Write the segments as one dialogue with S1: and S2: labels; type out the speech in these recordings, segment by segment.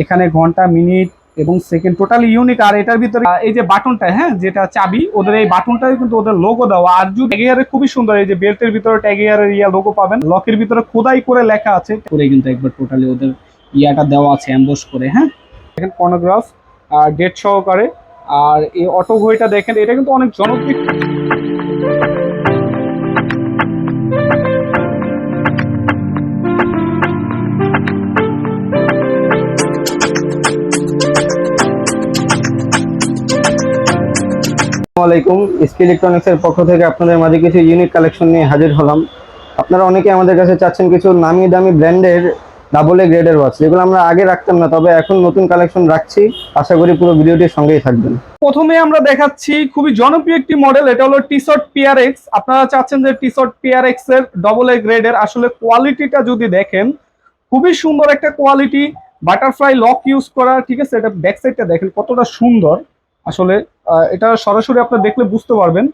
S1: এখানে ঘণ্টা মিনিট এবং সেকেন্ড টোটালি ইউনিক। আর এটার ভিতরে এই যে বাটনটা হ্যাঁ যেটা চাবি ওদের এই বাটনটাই কিন্তু ওদের লোগো দেওয়া। আর যদি ট্যাগিয়ারে খুবই সুন্দর এই যে বেল্টের ভিতরে ট্যাগিয়ারের ইয়া লোগো পাবেন। লকের ভিতরে খোদাই করে লেখা আছে। করে কিন্তু একবার টোটালি ওদের ইয়াটা দেওয়া আছে অ্যাম্বোস করে হ্যাঁ? দেখেন পর্নোগ্রাফ আর ডেট সহকারে। আর এই অটো ঘড়িটা দেখেন এটা কিন্তু অনেক জনপ্রিয়।
S2: আলাইকুম। এসপি ইলেকট্রনিক্স এর পক্ষ থেকে আপনাদের মাঝে কিছু ইউনিক কালেকশন নিয়ে হাজির হলাম। আপনারা অনেকে আমাদের কাছে চাচ্ছেন কিছু নামি দামি ব্র্যান্ডের ডাবল এ গ্রেডের ওয়াচ যেগুলো আমরা আগে রাখতাম না, তবে এখন নতুন কালেকশন রাখছি। আশা করি পুরো ভিডিওটির সঙ্গেই থাকবেন।
S1: প্রথমে আমরা দেখাচ্ছি খুবই জনপ্রিয় একটি মডেল এটা হলো টি শার্ট পিআরএক্স আপনারা চাচ্ছেন যে টি শার্ট পিআরএক্স এর ডবল এ গ্রেডের আসলে কোয়ালিটিটা যদি দেখেন, খুবই সুন্দর একটা কোয়ালিটি বাটারফ্লাই লক ইউজ করা, ঠিক আছে? এটা ব্যাক সাইডটা দেখেন কতটা সুন্দর। আসলে এটা সরাসরি আপনারা দেখলে বুঝতে পারবেন।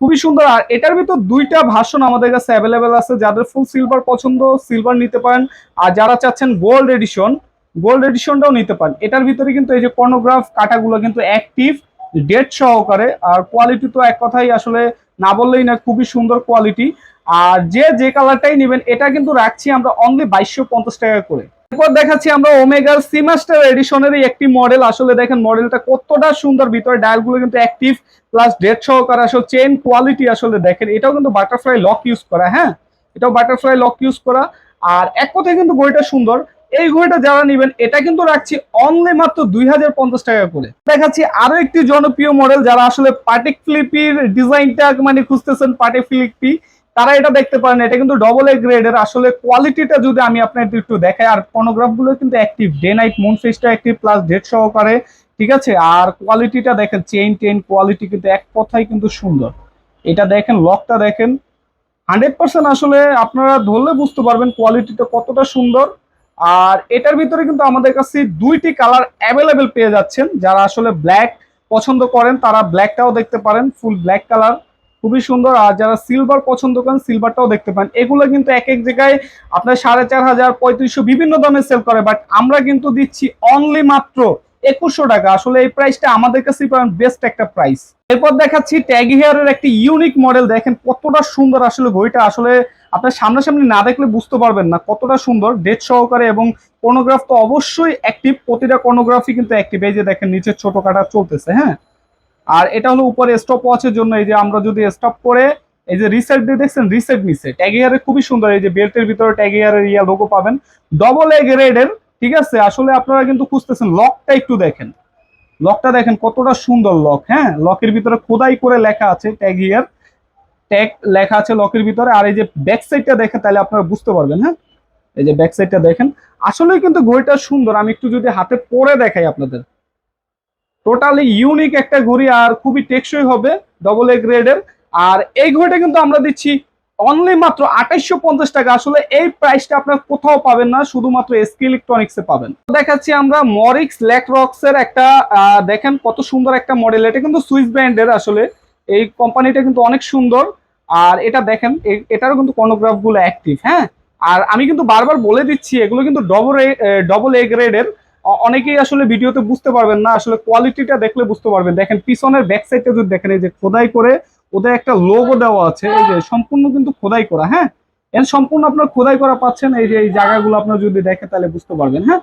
S1: খুবই সুন্দর, আর এটার ভিতর দুইটা ভাষণ আমাদের কাছে অ্যাভেলেবেল আছে, যাদের ফুল সিলভার পছন্দ সিলভার নিতে পারেন। আর যারা চাচ্ছেন গোল্ড এডিশন গোল্ড এডিশনটাও নিতে পারেন। এটার ভিতরে কিন্তু এই যে কর্নোগ্রাফ কাটাগুলো কিন্তু অ্যাক্টিভ ডেট সহকারে, আর কোয়ালিটি তো এক কথাই আসলে না বললেই না খুবই সুন্দর কোয়ালিটি আর যে যে কালারটাই নেবেন, এটা কিন্তু রাখছি আমরা অনলি বাইশশো পঞ্চাশ টাকা করে। এরপর দেখাচ্ছি আমরা ওমেগার সিমাস্টার এডিশনেরই একটি মডেল আসলে দেখেন মডেলটা কতটা সুন্দর, ভিতরে ডায়ালগুলো কিন্তু অ্যাক্টিভ প্লাস ডেট সহকারে আসলে চেন কোয়ালিটি আসলে দেখেন, এটাও কিন্তু বাটারফ্লাই লক ইউজ করা হ্যাঁ? এটাও বাটারফ্লাই লক ইউজ করা। আর এক কথায় কিন্তু ঘড়িটা সুন্দর। এই ঘড়িটা যারা নেবেন, এটা কিন্তু রাখছি অনলি মাত্র দুই হাজার পঞ্চাশ টাকা করে। দেখাচ্ছি আরও একটি জনপ্রিয় মডেল যারা আসলে পার্টিক ফ্লিপির ডিজাইনটা মানে খুঁজতেছেন পার্টি ফ্লিপি। তারা এটা দেখতে পারেন, এটা কিন্তু ডবল এ গ্রেডের আসলে কোয়ালিটিটা যদি আমি আপনাদের একটু দেখাই, আর পনোগ্রাফগুলো কিন্তু অ্যাক্টিভ ডে নাইট মুন ফেসটা অ্যাক্টিভ প্লাস ডেট সহকারে, ঠিক আছে? আর কোয়ালিটিটা দেখেন চেইন টেন কোয়ালিটি কিন্তু এক কথাই কিন্তু সুন্দর। এটা দেখেন লকটা দেখেন। হান্ড্রেড পার্সেন্ট আসলে আপনারা ধরলে বুঝতে পারবেন কোয়ালিটিটা কতটা সুন্দর। আর এটার ভিতরে কিন্তু আমাদের কাছে দুইটি কালার অ্যাভেলেবেল পেয়ে যাচ্ছেন। যারা আসলে ব্ল্যাক পছন্দ করেন, তারা ব্ল্যাকটাও দেখতে পারেন ফুল ব্ল্যাক কালার খুবই সুন্দর। আর যারা সিলভার পছন্দ করেন সিলভারটাও দেখতে পান। এগুলো কিন্তু এক এক জায়গায় আপনার সাড়ে চার হাজার, পঁয়ত্রিশশো বিভিন্ন দামে সেল করে। বাট আমরা কিন্তু দিচ্ছি অনলি মাত্র একুশশো টাকা। আসলে এই প্রাইসটা আমাদের কাছে বেস্ট একটা প্রাইস এরপর দেখাচ্ছি ট্যাগ হেয়ারের একটি ইউনিক মডেল দেখেন কতটা সুন্দর আসলে ঘড়িটা আসলে আপনার সামনাসামনি না দেখলে বুঝতে পারবেন না কতটা সুন্দর। ডেট সহকারে এবং কোনোগ্রাফ তো অবশ্যই অ্যাক্টিভ প্রতিটা কোনোগ্রাফি কিন্তু অ্যাক্টিভ এই যে দেখেন নিচে ছোট কাটা চলতেছে হ্যাঁ? আর এটা হলো উপরে স্টপ ওয়াচের জন্য এই যে আমরা যদি স্টপ করে এই যে রিসেট দিয়ে দেখছেন রিসেট নিচে। ট্যাগিয়ারে খুবই সুন্দর, এই যে বেল্টের ভিতরে ট্যাগিয়ারের ইয়া লোগো পাবেন। ডবল এ গ্রেডের ঠিক আছে? আসলে আপনারা কিন্তু খুঁজতেছেন লকটা একটু দেখেন। লকটা দেখেন, কতটা সুন্দর লক হ্যাঁ? লকের ভিতরে খোদাই করে লেখা আছে ট্যাগিয়ার ট্যাগ লেখা আছে লকের ভিতরে, আর এই যে ব্যাক সাইডটা দেখেন, তাহলে আপনারা বুঝতে পারবেন হ্যাঁ? এই যে ব্যাক সাইডটা দেখেন। আসলে কিন্তু ঘড়িটা সুন্দর, আমি একটু যদি হাতে পরে দেখাই আপনাদের। টোটালি ইউনিক একটা ঘড়ি আর খুবই টেকসই হবে ডবল এ গ্রেডের আর এই ঘড়িটা কিন্তু আমরা দিচ্ছি অনলি মাত্র আঠাইশশো পঞ্চাশ টাকা। আসলে এই প্রাইসটা আপনার কোথাও পাবেন না, শুধুমাত্র এসকে ইলেকট্রনিক্সে পাবেন। দেখাচ্ছি আমরা মরিক্স ল্যাকরক্স এর একটা দেখেন কত সুন্দর একটা মডেল এটা কিন্তু সুইস ব্র্যান্ডের আসলে। এই কোম্পানিটা কিন্তু অনেক সুন্দর। আর এটা দেখেন এটারও কিন্তু কর্নোগ্রাফগুলো অ্যাক্টিভ হ্যাঁ? আর আমি কিন্তু বারবার বলে দিচ্ছি, এগুলো কিন্তু ডবল এ ডবল এ গ্রেডের অনেকেই আসলে ভিডিওতে বুঝতে পারবেন না, আসলে কোয়ালিটিটা দেখলে বুঝতে পারবেন। দেখেন, পিছনের ব্যাক সাইডটা যদি দেখেন, এই যে খোদাই করে, ওদের একটা লোগো দেওয়া আছে, এই যে সম্পূর্ণ কিন্তু খোদাই করা হ্যাঁ? এর সম্পূর্ণ আপনার খোদাই করা পাচ্ছেন, এই যে এই জায়গাগুলো আপনার যদি দেখেন, তাহলে বুঝতে পারবেন হ্যাঁ?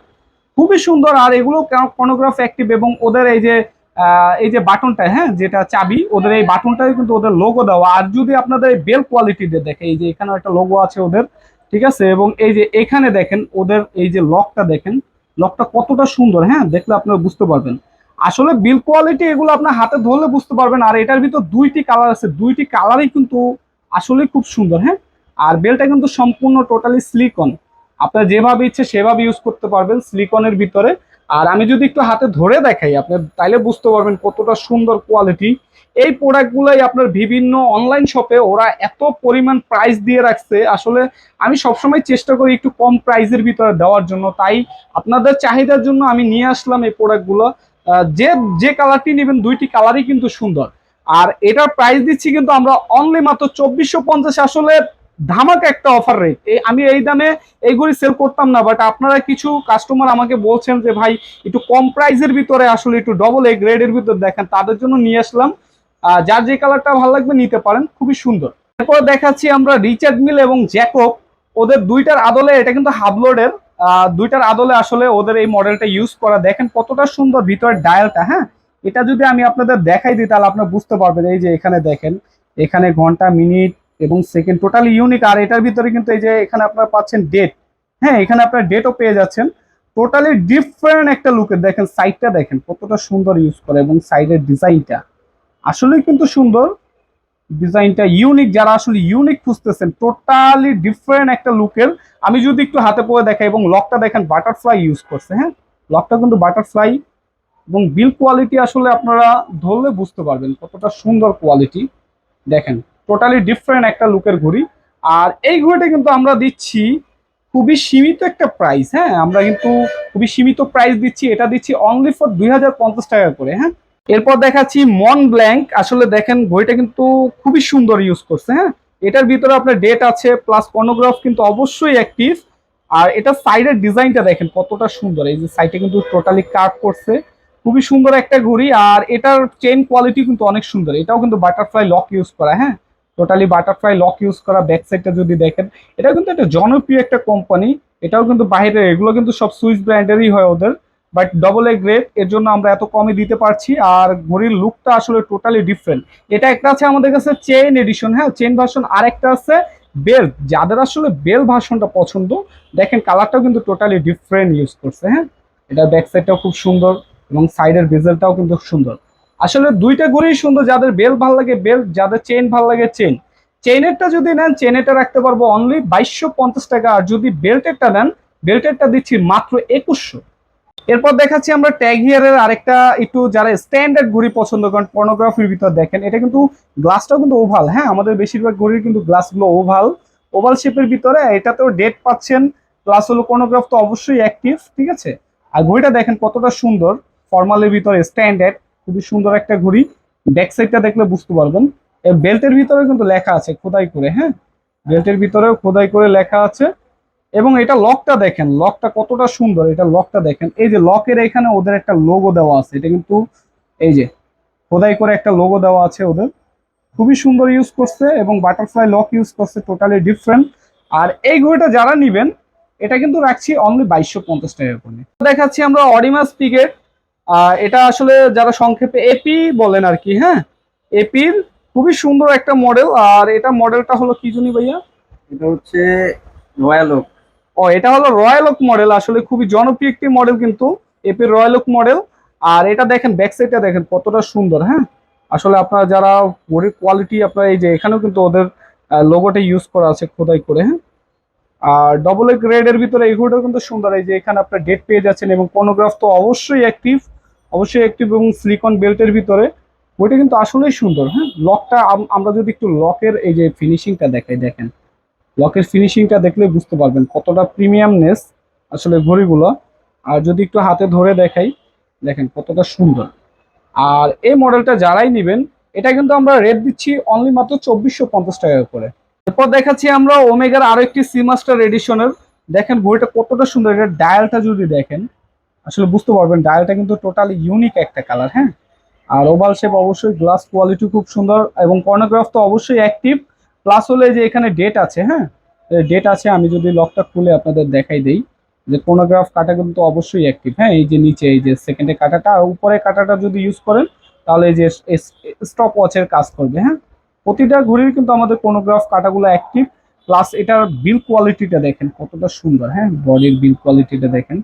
S1: খুবই সুন্দর, আর এগুলো কর্নোগ্রাফ অ্যাক্টিভ এবং ওদের এই যে এই যে বাটনটা হ্যাঁ? যেটা চাবি, ওদের এই বাটনটাই কিন্তু ওদের লোগো দেওয়া। আর যদি আপনাদের এই বেল কোয়ালিটিতে দেখে এই যে এখানে একটা লোগো আছে ওদের, ঠিক আছে? এবং এই যে এখানে দেখেন, ওদের এই যে লকটা দেখেন লকটা কতটা সুন্দর হ্যাঁ? দেখলে আপনারা বুঝতে পারবেন। আসলে বিল কোয়ালিটি এগুলো আপনার হাতে ধরলে বুঝতে পারবেন, আর এটার ভিতর দুইটি কালার আছে। দুইটি কালারই কিন্তু আসলে খুব সুন্দর হ্যাঁ? আর বেলটা কিন্তু সম্পূর্ণ টোটালি স্লিকন আপনার যেভাবে ইচ্ছে সেভাবে ইউজ করতে পারবেন স্লিকনের ভিতরে। আর আমি যদি একটু হাতে ধরে দেখাই, আপনি তাইলে বুঝতে পারবেন কতটা সুন্দর কোয়ালিটি এই প্রোডাক্টগুলাই আপনার বিভিন্ন অনলাইন শপে ওরা এত পরিমাণ প্রাইস দিয়ে রাখছে। আসলে আমি সবসময় চেষ্টা করি একটু কম প্রাইসের ভিতরে দেওয়ার জন্য। তাই আপনাদের চাহিদার জন্য আমি নিয়ে আসলাম এই প্রোডাক্টগুলো যে যে কালারটি নেবেন, দুইটি কালারই কিন্তু সুন্দর। আর এটার প্রাইস দিচ্ছি কিন্তু আমরা অনলি মাত্র চব্বিশশো পঞ্চাশ। আসলে ধামাকা একটা অফার রেট এই আমি এই দামে এইগুলি সেল করতাম না বাট আপনারা কিছু কাস্টমার আমাকে বলছেন যে, ভাই, একটু কম প্রাইসের ভিতরে আসলে একটু ডবল এ গ্রেডের ভিতর দেখেন, তাদের জন্য নিয়ে আসলাম। যার যে কালারটা ভালো লাগবে নিতে পারেন, খুবই সুন্দর। এরপর দেখাচ্ছি আমরা রিচার্ড মিল এবং জ্যাকব ওদের দুইটার আদলে, এটা কিন্তু হাবলোডের দুইটার আদলে আসলে ওদের এই মডেলটা ইউজ করা। দেখেন কতটা সুন্দর ভিতরের ডায়ালটা হ্যাঁ? এটা যদি আমি আপনাদের দেখাই দিই, তাহলে আপনারা বুঝতে পারবেন। এই যে এখানে দেখেন, এখানে ঘণ্টা, মিনিট এবং সেকেন্ড টোটালি ইউনিক আর এটার ভিতরে কিন্তু এই যে এখানে আপনারা পাচ্ছেন ডেট হ্যাঁ এখানে আপনারা ডেটও পেয়ে যাচ্ছেন। টোটালি ডিফারেন্ট একটা লুকের দেখেন সাইডটা দেখেন কতটা সুন্দর ইউজ করে এবং সাইডের ডিজাইনটা আসলেই কিন্তু সুন্দর ডিজাইনটা ইউনিক যারা আসলে ইউনিক খুঁজতেছেন টোটালি ডিফারেন্ট একটা লুকের আমি যদি একটু হাতে পরে দেখাই এবং লকটা দেখেন বাটারফ্লাই ইউজ করছে হ্যাঁ? লকটা কিন্তু বাটারফ্লাই এবং বিল কোয়ালিটি আসলে আপনারা ধরলে বুঝতে পারবেন কতটা সুন্দর কোয়ালিটি দেখেন টোটালি ডিফারেন্ট একটা লুকের ঘড়ি। আর এই ঘড়িটা কিন্তু আমরা দিচ্ছি খুবই সীমিত একটা প্রাইস হ্যাঁ? আমরা কিন্তু খুবই সীমিত প্রাইস দিচ্ছি। এটা দিচ্ছি অনলি ফর দুই হাজার পঞ্চাশ টাকা করে হ্যাঁ? এরপর দেখাচ্ছি মন ব্ল্যাঙ্ক আসলে দেখেন, ঘড়িটা কিন্তু খুবই সুন্দর ইউজ করছে হ্যাঁ? এটার ভিতরে আপনার ডেট আছে প্লাস পর্নোগ্রাফ কিন্তু অবশ্যই অ্যাক্টিভ আর এটা সাইডের ডিজাইনটা দেখেন, কতটা সুন্দর। এই যে সাইডে কিন্তু টোটালি কাট করছে। খুবই সুন্দর একটা ঘড়ি। আর এটার চেন কোয়ালিটি কিন্তু অনেক সুন্দর। এটাও কিন্তু বাটারফ্লাই লক ইউজ করা হ্যাঁ? টোটালি বাটারফ্লাই লক ইউজ করা ব্যাক সাইডটা যদি দেখেন এটা কিন্তু একটা জনপ্রিয় একটা কোম্পানি এটাও কিন্তু বাইরে, এগুলো কিন্তু সব সুইস ব্র্যান্ডেরই হয় ওদের বাট ডবল এ গ্রেড এর জন্য আমরা এত কমই দিতে পারছি, আর ঘড়ির লুকটা আসলে টোটালি ডিফারেন্ট এটা একটা আছে আমাদের কাছে চেন এডিশন হ্যাঁ চেন ভার্সন আর একটা আছে বেল যাদের আসলে বেল ভার্সনটা পছন্দ, দেখেন কালারটাও কিন্তু টোটালি ডিফারেন্ট ইউজ করছে হ্যাঁ। এটা ব্যাক সাইডটাও খুব সুন্দর এবং সাইডের বেজেলটাও কিন্তু সুন্দর। আসলে দুইটা ঘড়িই সুন্দর, যাদের বেল ভালো লাগে বেল যাদের চেন ভালো লাগে চেন চেনেরটা যদি নেন চেনেরটা রাখতে পারব অনলি বাইশশো পঞ্চাশ টাকা। আর যদি বেল্টেরটা নেন বেল্টেরটা দিচ্ছি মাত্র একুশশো। এরপর দেখাচ্ছি আমরা ট্যাগ হিয়ারের আরেকটা একটু যারা স্ট্যান্ডার্ড ঘড়ি পছন্দ করেন পর্নোগ্রাফির ভিতর দেখেন, এটা কিন্তু গ্লাসটাও কিন্তু ওভাল হ্যাঁ আমাদের বেশিরভাগ ঘড়ির কিন্তু গ্লাসগুলো ওভাল ওভাল শেপের ভিতরে এটাতেও ডেট পাচ্ছেন প্লাস হলো কোনোগ্রাফ তো অবশ্যই অ্যাক্টিভ ঠিক আছে? আর ঘড়িটা দেখেন কতটা সুন্দর ফর্মালের ভিতরে স্ট্যান্ডার্ড খুবই সুন্দর একটা ঘড়ি। ব্যাক সাইডটা দেখলে বুঝতে পারবেন। বেল্টের ভিতরে কিন্তু লেখা আছে, খোদাই করে হ্যাঁ? বেল্টের ভিতরেও খোদাই করে লেখা আছে। এবং এটা লকটা দেখেন লকটা কতটা সুন্দর, এটা লকটা দেখেন। এই যে লকের এখানে ওদের একটা লোগো দেওয়া আছে, এটা কিন্তু এই যে খোদাই করে একটা লোগো দেওয়া আছে ওদের। খুবই সুন্দর ইউজ করছে এবং বাটারফ্লাই লক ইউজ করছে টোটালি ডিফারেন্ট আর এই ঘড়িটা যারা নিবেন, এটা কিন্তু রাখছি অনলি বাইশশো পঞ্চাশ টাকা করে। দেখাচ্ছি আমরা অডিমাস পিকেট এটা আসলে যারা সংক্ষেপে এপি বলেন আর কি হ্যাঁ? এপির খুবই সুন্দর একটা মডেল আর এটা মডেলটা হলো কি জনি ভাইয়া?
S2: এটা হচ্ছে রয়্যাল ওক
S1: ও এটা হলো রয়্যাল ওক মডেল আসলে খুবই জনপ্রিয় একটি মডেল কিন্তু এপির রয়্যাল ওক মডেল আর এটা দেখেন ব্যাক সাইডটা দেখেন কতটা সুন্দর হ্যাঁ? আসলে আপনারা যারা ঘড়ির কোয়ালিটি আপনারা এই যে এখানেও কিন্তু ওদের লোগোটা ইউজ করা আছে খোদাই করে হ্যাঁ? আর ডবল এ গ্রেডের ভিতরে এই ঘড়িটাও কিন্তু সুন্দর। এই যে এখানে আপনার ডেট পেয়ে যাচ্ছেন এবং পনোগ্রাফ তো অবশ্যই অ্যাক্টিভ অবশ্যই অ্যাক্টিভ এবং সিলিকন বেল্টের ভিতরে। ওইটা কিন্তু আসলেই সুন্দর হ্যাঁ? লকটা আমরা যদি একটু লকের এই যে ফিনিশিংটা দেখাই, দেখেন। লকের ফিনিশিংটা দেখলে বুঝতে পারবেন কতটা প্রিমিয়ামনেস আসলে ঘড়িগুলো। আর যদি একটু হাতে ধরে দেখাই, দেখেন কতটা সুন্দর। আর এই মডেলটা যারাই নেবেন, এটা কিন্তু আমরা রেট দিচ্ছি অনলি মাত্র চব্বিশশো পঞ্চাশ টাকা করে। এরপর দেখাচ্ছি আমরা ওমেগার আরও একটি সিমাস্টার এডিশনের দেখেন ঘড়িটা কতটা সুন্দর। এটা ডায়ালটা যদি দেখেন, আসলে বুঝতে পারবেন ডায়ালটা কিন্তু টোটালি ইউনিক একটা কালার হ্যাঁ? আর ওভাল শেপ অবশ্যই গ্লাস কোয়ালিটি খুব সুন্দর এবং পর্নোগ্রাফ তো অবশ্যই অ্যাক্টিভ প্লাস হলে যে এখানে ডেট আছে হ্যাঁ? ডেট আছে, আমি যদি লকটা খুলে আপনাদের দেখাই দেই, যে কোনোগ্রাফ কাটা কিন্তু অবশ্যই অ্যাক্টিভ হ্যাঁ? এই যে নিচে, এই যে সেকেন্ডে কাটাটা উপরে কাটাটা যদি ইউজ করেন, তাহলে এই যে স্টপ ওয়াচের কাজ করবে হ্যাঁ? প্রতিটা ঘড়ির কিন্তু আমাদের কোনোগ্রাফ কাটাগুলো অ্যাক্টিভ প্লাস এটার বিল কোয়ালিটিটা দেখেন কতটা সুন্দর হ্যাঁ? বডির বিল কোয়ালিটিটা দেখেন।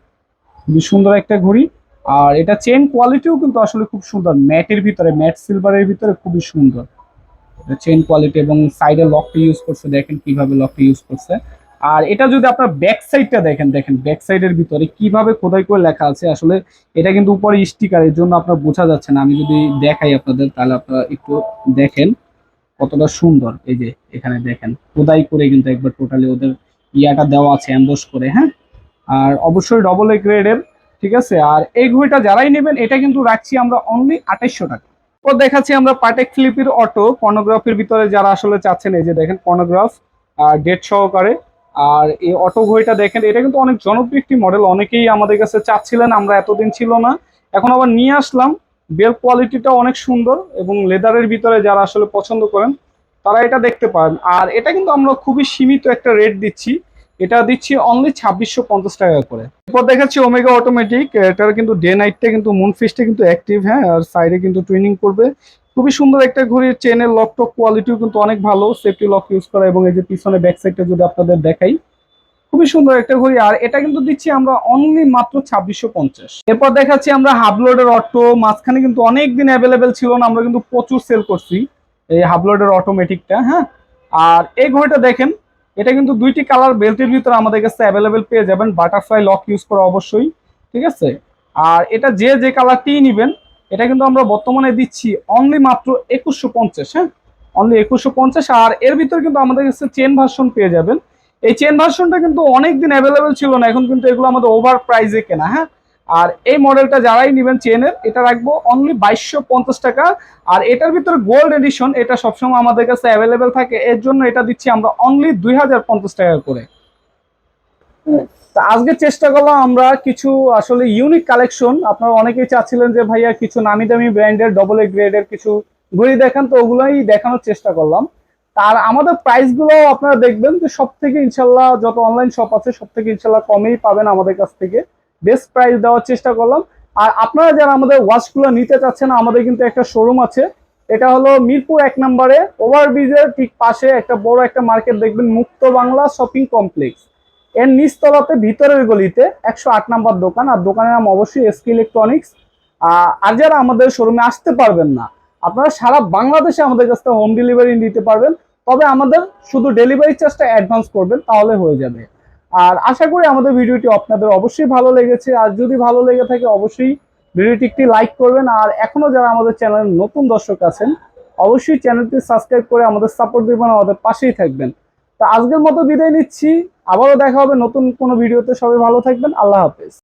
S1: খুবই সুন্দর একটা ঘড়ি। আর এটা চেন কোয়ালিটিও কিন্তু আসলে খুব সুন্দর। ম্যাটের ভিতরে ম্যাট সিলভারের ভিতরে খুবই সুন্দর। চেন কোয়ালিটি এবং সাইডে লকটা ইউজ করছে, দেখেন কীভাবে লকটা ইউজ করছে। আর এটা যদি আপনার ব্যাক সাইডটা দেখেন দেখেন ব্যাক সাইডের ভিতরে কীভাবে খোদাই করে লেখা আছে, আসলে এটা কিন্তু উপরে স্টিকার এর জন্য আপনার বোঝা যাচ্ছে না। আমি যদি দেখাই আপনাদের, তাহলে আপনারা একটু দেখেন। কতটা সুন্দর, এই যে এখানে দেখেন। খোদাই করে কিন্তু একবার টোটালি ওদের ইয়াটা দেওয়া আছে অ্যাম্বোস করে হ্যাঁ? আর অবশ্যই ডবল এ গ্রেডের ঠিক আছে? আর এই ঘড়িটা যারাই নেবেন, এটা কিন্তু রাখছি আমরা অনলি আঠাইশশো টাকা। ও দেখাচ্ছি আমরা পাটেক ফিলিপির অটো পর্নোগ্রাফির ভিতরে যারা আসলে চাচ্ছেন, এই যে দেখেন পর্নোগ্রাফ আর ডেট সহকারে। আর এই অটো ঘড়িটা দেখেন, এটা কিন্তু অনেক জনপ্রিয় একটি মডেল অনেকেই আমাদের কাছে চাচ্ছিলেন, আমরা এতদিন ছিল না। এখন আবার নিয়ে আসলাম বেল কোয়ালিটিটা অনেক সুন্দর এবং লেদারের ভিতরে যারা আসলে পছন্দ করেন, তারা এটা দেখতে পারেন। আর এটা কিন্তু আমরা খুবই সীমিত একটা রেট দিচ্ছি। এটা দিচ্ছি অনলি ছাব্বিশশো পঞ্চাশ টাকা করে। এরপর দেখাচ্ছি ওমেগা অটোমেটিক এটার কিন্তু ডে নাইটটা কিন্তু মুন ফিসটা কিন্তু অ্যাক্টিভ হ্যাঁ আর সাইডে কিন্তু টুইনিং করবে। খুবই সুন্দর একটা ঘড়ির চেনের লক কোয়ালিটিও কিন্তু অনেক ভালো। সেফটি লক ইউজ করা এবং এই যে পিছনে ব্যাক সাইডটা যদি আপনাদের দেখাই খুবই সুন্দর একটা ঘড়ি। আর এটা কিন্তু দিচ্ছি আমরা অনলি মাত্র ছাব্বিশশো পঞ্চাশ। এরপর দেখাচ্ছি আমরা হাবলোডের অটো, মাঝখানে কিন্তু অনেক দিন অ্যাভেলেবেল ছিল না, আমরা কিন্তু প্রচুর সেল করছি এই হাবলোডের অটোমেটিকটা হ্যাঁ? আর এই ঘড়িটা দেখেন, এটা কিন্তু দুইটি কালার বেল্টের ভিতরে আমাদের কাছে অ্যাভেলেবেল পেয়ে যাবেন। বাটারফ্লাই লক ইউজ করা অবশ্যই, ঠিক আছে? আর এটা যে যে কালারটি নেবেন, এটা কিন্তু আমরা বর্তমানে দিচ্ছি অনলি মাত্র একুশশো পঞ্চাশ হ্যাঁ? অনলি একুশশো পঞ্চাশ। আর এর ভিতরে কিন্তু আমাদের কাছে চেন ভার্সন পেয়ে যাবেন। এই চেন ভার্সনটা কিন্তু অনেক দিন অ্যাভেলেবেল ছিল না, এখন কিন্তু এগুলো আমাদের ওভার প্রাইজে কেনা হ্যাঁ? আর এই মডেলটা যারাই নেবেন চেনের এটা রাখব অনলি বাইশশো পঞ্চাশ টাকা। আর এটার ভিতরে গোল্ড এডিশন এটা সবসময় আমাদের কাছে অ্যাভেলেবেল থাকে, এর জন্য এটা দিচ্ছি আমরা অনলি দুই হাজার পঞ্চাশ টাকা করে। আজকে চেষ্টা করলাম আমরা কিছু আসলে ইউনিক কালেকশন আপনারা অনেকেই চাচ্ছিলেন যে ভাইয়া কিছু নামি দামি ব্র্যান্ডের ডবল এ গ্রেডের কিছু ঘড়ি দেখান, তো ওগুলোই দেখানোর চেষ্টা করলাম। আর আমাদের প্রাইসগুলো আপনারা দেখবেন যে সব থেকে ইনশাল্লাহ যত অনলাইন শপ আছে সব থেকে ইনশাল্লাহ কমেই পাবেন আমাদের কাছ থেকে। বেস্ট প্রাইস দেওয়ার চেষ্টা করলাম। আর আপনারা যারা আমাদের ওয়াচগুলো নিতে চাচ্ছেন, আমাদের কিন্তু একটা শোরুম আছে। এটা হলো মিরপুর এক নম্বরে ওভারব্রিজের ঠিক পাশে একটা বড় একটা মার্কেট দেখবেন, মুক্ত বাংলা শপিং কমপ্লেক্স এর নিচতলাতে ভিতরের গলিতে একশো আট নাম্বার দোকান, আর দোকানের নাম অবশ্যই এসকে ইলেকট্রনিক্স আর যারা আমাদের শোরুমে আসতে পারবেন না আপনারা সারা বাংলাদেশে আমাদের কাছ থেকে হোম ডেলিভারি নিতে পারবেন, তবে আমাদের শুধু ডেলিভারি চার্জটা অ্যাডভান্স করবেন, তাহলে হয়ে যাবে। আর আশা করি আমাদের ভিডিওটি আপনাদের অবশ্যই ভালো লেগেছে, আর যদি ভালো লেগে থাকে অবশ্যই ভিডিওটি একটি লাইক করবেন, আর এখনও যারা আমাদের চ্যানেলের নতুন দর্শক আছেন, অবশ্যই চ্যানেলটি সাবস্ক্রাইব করে আমাদের সাপোর্ট দিবেন, আমাদের পাশেই থাকবেন। তো আজকের মতো বিদায় নিচ্ছি, আবারও দেখা হবে নতুন কোনো ভিডিওতে সবাই ভালো থাকবেন, আল্লাহ হাফেজ।